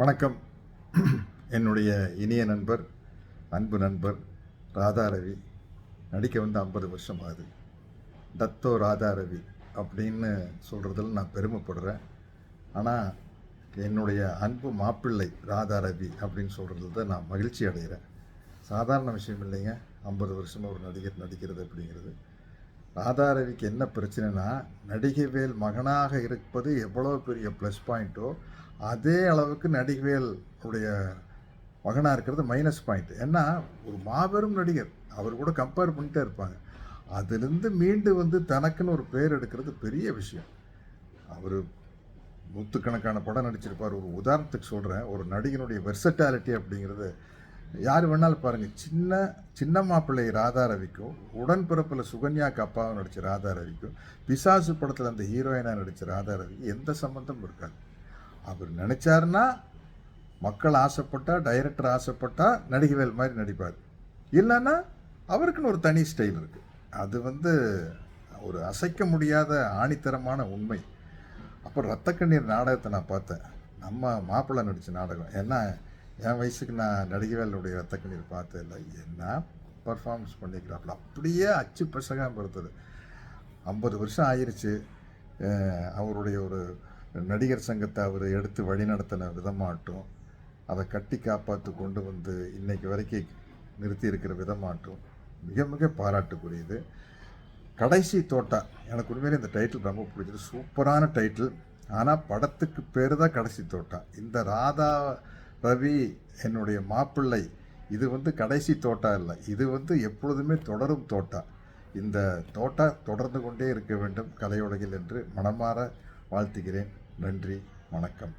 வணக்கம். என்னுடைய இனிய நண்பர் அன்பு நண்பர் ராதா ரவி நடிக்க வந்து ஐம்பது வருஷம் ஆகுது தத்தோ ராதா ரவி அப்படின்னு சொல்கிறதுல நான் பெருமைப்படுறேன். ஆனால் என்னுடைய அன்பு மாப்பிள்ளை ராதா ரவி அப்படின்னு சொல்கிறதுல தான் நான் மகிழ்ச்சி அடைகிறேன். சாதாரண விஷயம் இல்லைங்க. ஐம்பது வருஷமாக ஒரு நடிகர் நடிக்கிறது அப்படிங்கிறது. ராதா ரவிக்கு என்ன பிரச்சனைனா நடிகைவேல் மகனாக இருப்பது எவ்வளோ பெரிய ப்ளஸ் பாயிண்ட்டோ அதே அளவுக்கு நடிகவேல் உடைய மகனாக இருக்கிறது மைனஸ் பாயிண்ட் ஏன்னா ஒரு மாபெரும் நடிகர். அவர் கூட கம்பேர் பண்ணிட்டே இருப்பாங்க. அதுலேருந்து மீண்டு வந்து தனக்குன்னு ஒரு பேர் எடுக்கிறது பெரிய விஷயம். அவர் நூற்றுக்கணக்கான படம் நடிச்சிருப்பார். ஒரு உதாரணத்துக்கு சொல்கிறேன் ஒரு நடிகனுடைய வெர்சட்டாலிட்டி அப்படிங்கிறது யார் வேணாலும் பாருங்கள் சின்ன சின்ன மாப்பிள்ளை ராதா ரவிக்கும் உடன்பிறப்பில் சுகன்யாக்கு கப்பாவும் நடித்த ராதா ரவிக்கும் பிசாசு படத்தில் அந்த ஹீரோயினாக நடித்த ராதா ரவிக்கு எந்த சம்மந்தமும் இருக்காது. அவர் நினச்சாருன்னா மக்கள் ஆசைப்பட்டா டைரக்டர் ஆசைப்பட்டா நடிகவேல் மாதிரி நடிப்பார். இல்லைன்னா அவருக்குன்னு ஒரு தனி ஸ்டைல் இருக்குது அது வந்து ஒரு அசைக்க முடியாத ஆணித்தரமான உண்மை. அப்புறம் ரத்த கண்ணீர் நாடகத்தை நான் பார்த்தேன். நம்ம மாப்பிள்ளை நடித்த நாடகம். ஏன்னா என் வயசுக்கு நான் நடிகவேலுடைய ரத்த கண்ணீர் பார்த்தது இல்லை என்ன பர்ஃபார்மன்ஸ் பண்ணிக்கிறாப்புல அப்படியே அச்சு பசகாமல் பொறுத்தது ஐம்பது வருஷம் ஆயிடுச்சு அவருடைய ஒரு நடிகர் சங்கத்தை அவர் எடுத்து வழிநடத்தின விதமாட்டும் அதை கட்டி காப்பாற்றி கொண்டு வந்து இன்னைக்கு வரைக்கும் நிறுத்தி இருக்கிற விதமாட்டும் மிக மிக பாராட்டுக்குரியது. கடைசி தோட்டா எனக்கு உண்மையிலே இந்த டைட்டில் ரொம்ப பிடிச்சது. சூப்பரான டைட்டில் ஆனால் படத்துக்கு பேர் தான் கடைசி தோட்டா. இந்த ராதா ரவி என்னுடைய மாப்பிள்ளை. இது வந்து கடைசி தோட்டா இல்லை. இது வந்து எப்பொழுதுமே தொடரும் தோட்டா. இந்த தோட்டா தொடர்ந்து கொண்டே இருக்க வேண்டும் கலையுலகில் என்று மனமாற வாழ்த்துகிறேன். நன்றி வணக்கம்.